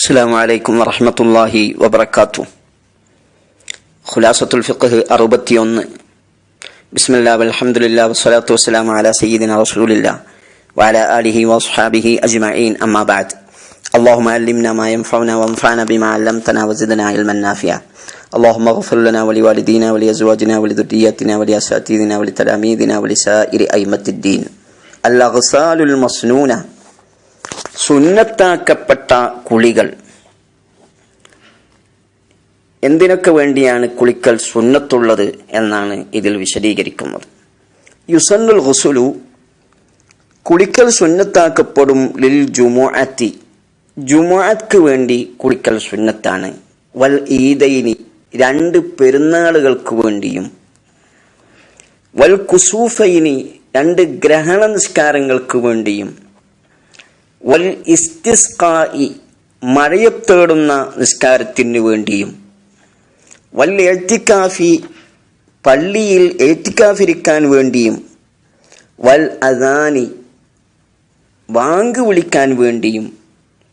السلام عليكم ورحمة الله وبركاته. خلاصة الفقه أربتيون بسم الله والحمد لله والصلاة والسلام على سيدنا رسول الله وعلى آله وأصحابه أجمعين. أما بعد اللهم علمنا ما ينفعنا وانفعنا بما علمتنا وزدنا علما نافعا. اللهم اغفر لنا ولوالدينا ولأزواجنا ولذرياتنا ولأساتذتنا ولتلاميذنا ولسائر أئمة الدين. الأغسال المصنونة സുന്നത്താക്കപ്പെട്ട കുളികൾ. എന്തിനൊക്കെ വേണ്ടിയാണ് കുളിക്കൽ സുന്നത്തുള്ളത് എന്നാണ് ഇതിൽ വിശദീകരിക്കുന്നത്. യുസന്നുൽ ഹുസുലു കുളിക്കൽ സുന്നത്താക്കപ്പെടും ലിൽ ജുമുഅത്തി. ജുമുഅത്ത്ക്ക് വേണ്ടി കുളിക്കൽ സുന്നത്താണ്. വൽ ഈദൈനി രണ്ട് പെരുന്നാളുകൾക്ക് വേണ്ടിയും. വൽ കുസൂഫൈനി രണ്ട് ഗ്രഹണ നിസ്കാരങ്ങൾക്ക് വേണ്ടിയും. വൽ ഇസ്തിസ്കായി മഴയെ തേടുന്ന നിസ്കാരത്തിന് വേണ്ടിയും. വൽ എത്തിക്കാഫി പള്ളിയിൽ ഏറ്റിക്കാഫിരിക്കാൻ വേണ്ടിയും. വൽ അദാനി വാങ്ക് വിളിക്കാൻ വേണ്ടിയും.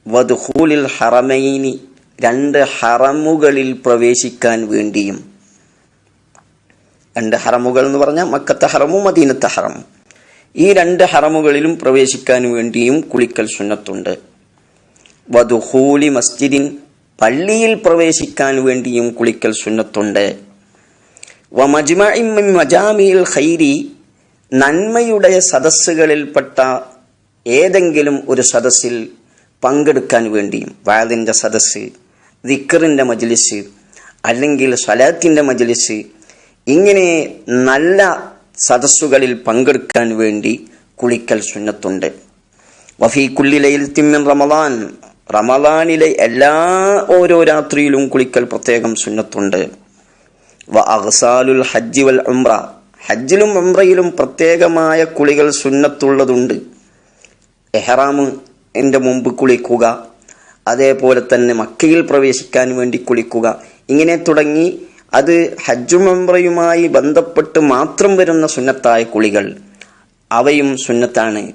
വധുഹൂലിൽ ഹറമൈനി രണ്ട് ഹറമുകളിൽ പ്രവേശിക്കാൻ വേണ്ടിയും. രണ്ട് ഹറമുകൾ എന്ന് പറഞ്ഞാൽ മക്കത്തെ ഹറമും മദീനത്തെ ഹറമും. ഈ രണ്ട് ഹറമുകളിലും പ്രവേശിക്കാൻ വേണ്ടിയും കുളിക്കൽ സുന്നത്തുണ്ട്. വധുഹൂലി മസ്ജിദിൻ പള്ളിയിൽ പ്രവേശിക്കാൻ വേണ്ടിയും കുളിക്കൽ സുന്നത്തുണ്ട്. മജാമിയിൽ ഖൈരി നന്മയുടെ സദസ്സുകളിൽപ്പെട്ട ഏതെങ്കിലും ഒരു സദസ്സിൽ പങ്കെടുക്കാൻ വേണ്ടിയും വാദിന്റെ സദസ്സ് ദിക്കറിന്റെ മജ്ലിസ് അല്ലെങ്കിൽ സ്വലാത്തിന്റെ മജ്ലിസ് ഇങ്ങനെ നല്ല സദസ്സുകളിൽ പങ്കെടുക്കാൻ വേണ്ടി കുളിക്കൽ സുന്നത്തുണ്ട്. വഫീ കുല്ലിലയിൽ തിമ്മിൻ റമദാൻ. റമദാനിലെ എല്ലാ ഓരോ രാത്രിയിലും കുളിക്കൽ പ്രത്യേകം സുന്നത്തുണ്ട്. വ അഹ്സാലുൽ ഹജ്ജി വൽ ഉംറ. ഹജ്ജിലും ഉംറയിലും പ്രത്യേകമായ കുളികൾ സുന്നത്തുള്ളതുണ്ട്. എഹ്റാമിന്റെ മുമ്പ് കുളിക്കുക അതേപോലെ തന്നെ മക്കയിൽ പ്രവേശിക്കാൻ വേണ്ടി കുളിക്കുക ഇങ്ങനെ തുടങ്ങി അത് ഹജ്ജും ഉംറയുമായി ബന്ധപ്പെട്ട് മാത്രം വരുന്ന സുന്നത്തായ കുളികൾ. അവയും സുന്നത്താണ്.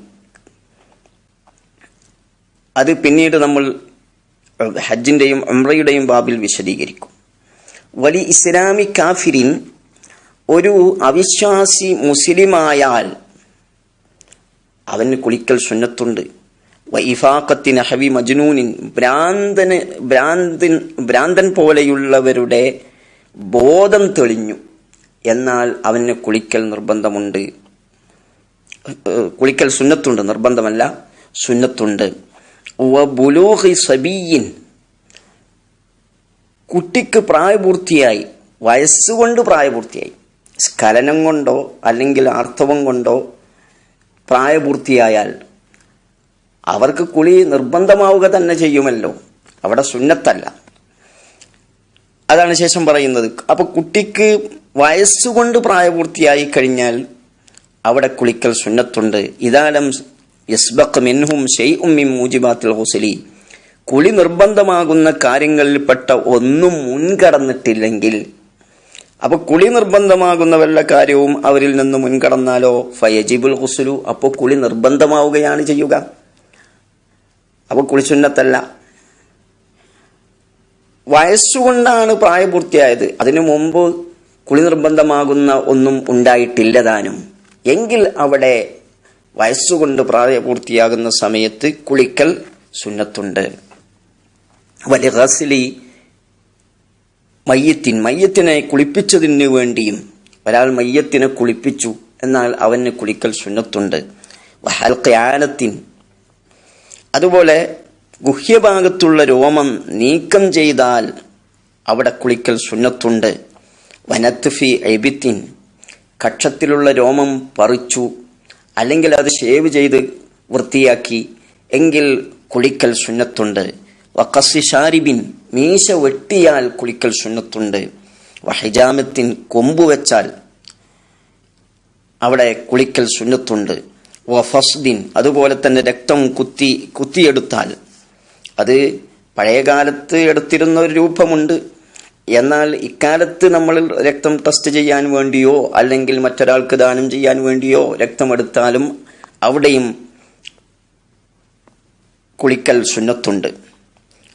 അത് പിന്നീട് നമ്മൾ ഹജ്ജിന്റെയും ഉംറയുടെയും ബാബിൽ വിശദീകരിക്കും. വലി ഇസ്ലാമി കാഫിരിൻ ഒരു അവിശ്വാസി മുസ്ലിമായാൽ അവന് കുളിക്കൽ സുന്നത്തുണ്ട്. വൈഫാഖത്തിൻ ഹവി മജ്നൂനിൻ ഭ്രാന്തന് ഭ്രാന്തൻ ഭ്രാന്തൻ പോലെയുള്ളവരുടെ ബോധം തെളിഞ്ഞു. എന്നാൽ അവന് കുളിക്കൽ നിർബന്ധമുണ്ട്. കുളിക്കൽ സുന്നത്തുണ്ട്. നിർബന്ധമല്ല സുന്നത്തുണ്ട്. ബുലൂഹി കുട്ടിക്ക് പ്രായപൂർത്തിയായി വയസ്സുകൊണ്ട് പ്രായപൂർത്തിയായി. സ്ഖലനം കൊണ്ടോ അല്ലെങ്കിൽ ആർത്തവം കൊണ്ടോ പ്രായപൂർത്തിയായാൽ അവർക്ക് കുളി നിർബന്ധമാവുക തന്നെ ചെയ്യുമല്ലോ. അവിടെ സുന്നത്തല്ല. അതാണ് ശേഷം പറയുന്നത്. അപ്പോൾ കുട്ടിക്ക് വയസ്സുകൊണ്ട് പ്രായപൂർത്തിയായി കഴിഞ്ഞാൽ അവിടെ കുളിക്കൽ സുന്നത്തുണ്ട്. ഇതാലം യസ്ബഖ് മിൻഹും ഷെയ് മിൻ മൂജിബാത്തിൽ ഹുസലി കുളി നിർബന്ധമാകുന്ന കാര്യങ്ങളിൽപ്പെട്ട ഒന്നും മുൻകടന്നിട്ടില്ലെങ്കിൽ അപ്പോൾ കുളി നിർബന്ധമാകുന്ന വല്ല കാര്യവും അവരിൽ നിന്ന് മുൻകടന്നാലോ? ഫയജിബുൽ ഹുസുലു അപ്പോൾ കുളി നിർബന്ധമാവുകയാണ് ചെയ്യുക. അപ്പോൾ കുളി സുന്നത്തല്ല വയസ്സുകൊണ്ടാണ് പ്രായപൂർത്തിയായത്. അതിനു മുമ്പ് കുളി നിർബന്ധമാകുന്ന ഒന്നും ഉണ്ടായിട്ടില്ല താനും. എങ്കിൽ അവിടെ വയസ്സുകൊണ്ട് പ്രായപൂർത്തിയാകുന്ന സമയത്ത് കുളിക്കൽ സുന്നത്തുണ്ട്. വലിയ ഗസിലി മയ്യത്തിൻ മയ്യത്തിനെ കുളിപ്പിച്ചതിന് വേണ്ടിയും ഒരാൾ മയ്യത്തിനെ കുളിപ്പിച്ചു എന്നാൽ അവന് കുളിക്കൽ സുന്നത്തുണ്ട്. വഹൽക്കയാനത്തിൻ അതുപോലെ ഗുഹ്യഭാഗത്തുള്ള രോമം നീക്കം ചെയ്താൽ അവിടെ കുളിക്കൽ സുന്നത്തുണ്ട്. വനത്തുഫി എബിത്തിൻ കക്ഷത്തിലുള്ള രോമം പറിച്ചു അല്ലെങ്കിൽ അത് ഷേവ് ചെയ്ത് വൃത്തിയാക്കി എങ്കിൽ കുളിക്കൽ സുന്നത്തുണ്ട്. വക്കസി ഷാരിബിൻ മീശ വെട്ടിയാൽ കുളിക്കൽ സുന്നത്തുണ്ട്. വഹിജാമത്തിൻ കൊമ്പ് വെച്ചാൽ അവിടെ കുളിക്കൽ സുന്നത്തുണ്ട്. വഫസ്ദിൻ അതുപോലെ തന്നെ രക്തം കുത്തി കുത്തിയെടുത്താൽ. അത് പഴയകാലത്ത് എടുത്തിരുന്ന ഒരു രൂപമുണ്ട്. എന്നാൽ ഇക്കാലത്ത് നമ്മൾ രക്തം ടെസ്റ്റ് ചെയ്യാൻ വേണ്ടിയോ അല്ലെങ്കിൽ മറ്റൊരാൾക്ക് ദാനം ചെയ്യാൻ വേണ്ടിയോ രക്തമെടുത്താലും അവിടെയും കുളിക്കൽ സുന്നത്തുണ്ട്.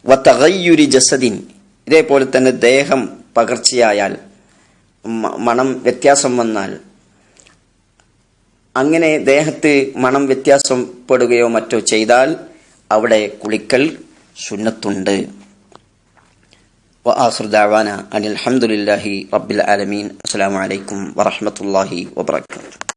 വത്തകയ്യുരി ജസദിൻ. ഇതേപോലെ തന്നെ ദേഹം പകർച്ചയായാൽ മണം വ്യത്യാസം വന്നാൽ അങ്ങനെ ദേഹത്ത് മണം വ്യത്യാസപ്പെടുകയോ മറ്റോ ചെയ്താൽ അവിടെ കുളിക്കൽ സുന്നത്തുണ്ട്. വാഹൃദാവാന അനിൽ അലഹമുല്ലാഹി റബ്ബിൽ ആലമീൻ. അസ്സാം വലൈക്കും വറഹമത്തല്ലാഹി വാത്തു